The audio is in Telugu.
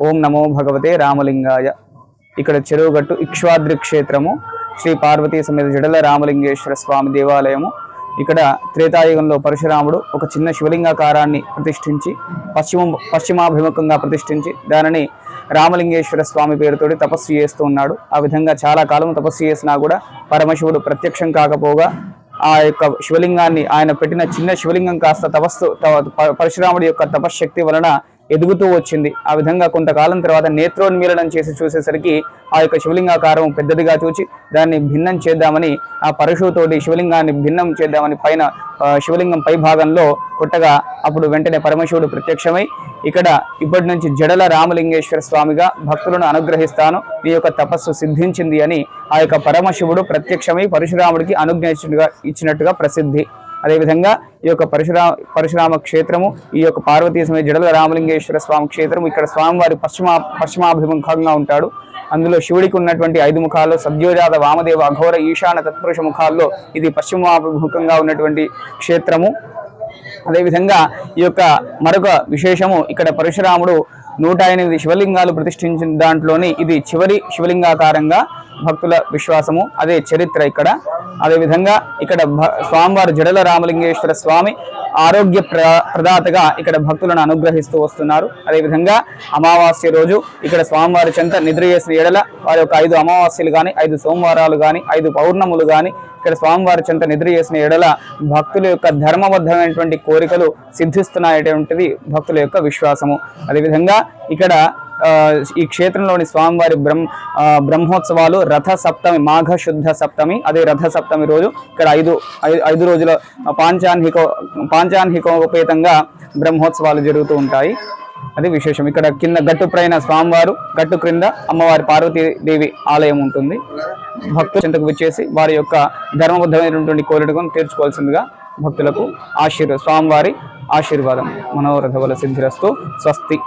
ఓం నమో భగవతే రామలింగాయ. ఇక్కడ చెరువుగట్టు ఇక్ష్వాద్రి క్షేత్రము శ్రీ పార్వతీ సమేత జడల రామలింగేశ్వర స్వామి దేవాలయము. ఇక్కడ త్రేతాయుగంలో పరశురాముడు ఒక చిన్న శివలింగాకారాన్ని ప్రతిష్ఠించి పశ్చిమ పశ్చిమాభిముఖంగా ప్రతిష్ఠించి దానిని రామలింగేశ్వర స్వామి పేరుతోటి తపస్సు చేస్తూ ఉన్నాడు. ఆ విధంగా చాలా కాలం తపస్సు చేసినా కూడా పరమశివుడు ప్రత్యక్షం కాకపోగా ఆ యొక్క శివలింగాన్ని ఆయన పెట్టిన చిన్న శివలింగం కాస్త తపస్సు ప- పరశురాముడి యొక్క తపశ్శక్తి వలన ఎదుగుతూ వచ్చింది. ఆ విధంగా కొంతకాలం తర్వాత నేత్రోన్మీలనం చేసి చూసేసరికి ఆ యొక్క శివలింగాకారం పెద్దదిగా చూచి దాన్ని భిన్నం చేద్దామని ఆ పరశుతోటి శివలింగాన్ని భిన్నం చేద్దామని పైన శివలింగం పై భాగంలో కొట్టగా అప్పుడు వెంటనే పరమశివుడు ప్రత్యక్షమై ఇక్కడ ఇప్పటి నుంచి జడల రామలింగేశ్వర స్వామిగా భక్తులను అనుగ్రహిస్తాను నీ యొక్క తపస్సు సిద్ధించింది అని ఆ యొక్క పరమశివుడు ప్రత్యక్షమై పరశురాముడికి అనుజ్ఞ ఇచ్చినట్టుగా ప్రసిద్ధి. అదేవిధంగా ఈ యొక్క పరశురా పరశురామ క్షేత్రము ఈ యొక్క పార్వతీ సమయ జడల రామలింగేశ్వర స్వామి క్షేత్రం ఇక్కడ స్వామివారి పశ్చిమ పశ్చిమాభిముఖంగా ఉంటాడు. అందులో శివుడికి ఉన్నటువంటి ఐదు ముఖాల్లో సద్యోజాత వామదేవ అఘోర ఈశాన తత్పురుష ముఖాల్లో ఇది పశ్చిమాభిముఖంగా ఉన్నటువంటి క్షేత్రము. అదేవిధంగా ఈ యొక్క మరొక విశేషము ఇక్కడ పరశురాముడు నూట ఎనిమిది శివలింగాలు ప్రతిష్ఠించిన దాంట్లోని ఇది చివరి శివలింగాకారంగా భక్తుల విశ్వాసము అదే చరిత్ర ఇక్కడ. అదేవిధంగా ఇక్కడ భ- స్వామివారు జడల రామలింగేశ్వర స్వామి ఆరోగ్య ప్ర ప్రదాతగా ఇక్కడ భక్తులను అనుగ్రహిస్తూ వస్తున్నారు. అదేవిధంగా అమావాస్య రోజు ఇక్కడ స్వామివారి చెంత నిద్ర చేసిన ఎడల వారి యొక్క ఐదు అమావాస్యలు కానీ ఐదు సోమవారాలు కానీ ఐదు పౌర్ణములు కానీ ఇక్కడ స్వామివారి చెంత నిద్ర చేసిన ఎడల భక్తుల యొక్క ధర్మబద్ధమైనటువంటి కోరికలు సిద్ధిస్తున్నాయటువంటిది భక్తుల యొక్క విశ్వాసము. అదేవిధంగా ఇక్కడ ఈ క్షేత్రంలోని స్వామివారి బ్రహ్మ బ్రహ్మోత్సవాలు రథ సప్తమి మాఘ శుద్ధ సప్తమి అదే రథ సప్తమి రోజు ఇక్కడ ఐదు ఐదు రోజుల పాంచాన్హిక పాంచాన్హికోపేతంగా బ్రహ్మోత్సవాలు జరుగుతూ ఉంటాయి. అది విశేషం. ఇక్కడ కింద గట్టుప్రైన స్వామివారు గట్టు క్రింద అమ్మవారి పార్వతీదేవి ఆలయం ఉంటుంది. భక్తుల చింతకు వచ్చేసి వారి యొక్క ధర్మబద్ధమైనటువంటి కోరికను తీర్చుకోవాల్సిందిగా భక్తులకు ఆశీర్వ స్వామివారి ఆశీర్వాదం మనోరథ సిద్ధిరస్తు స్వస్తి.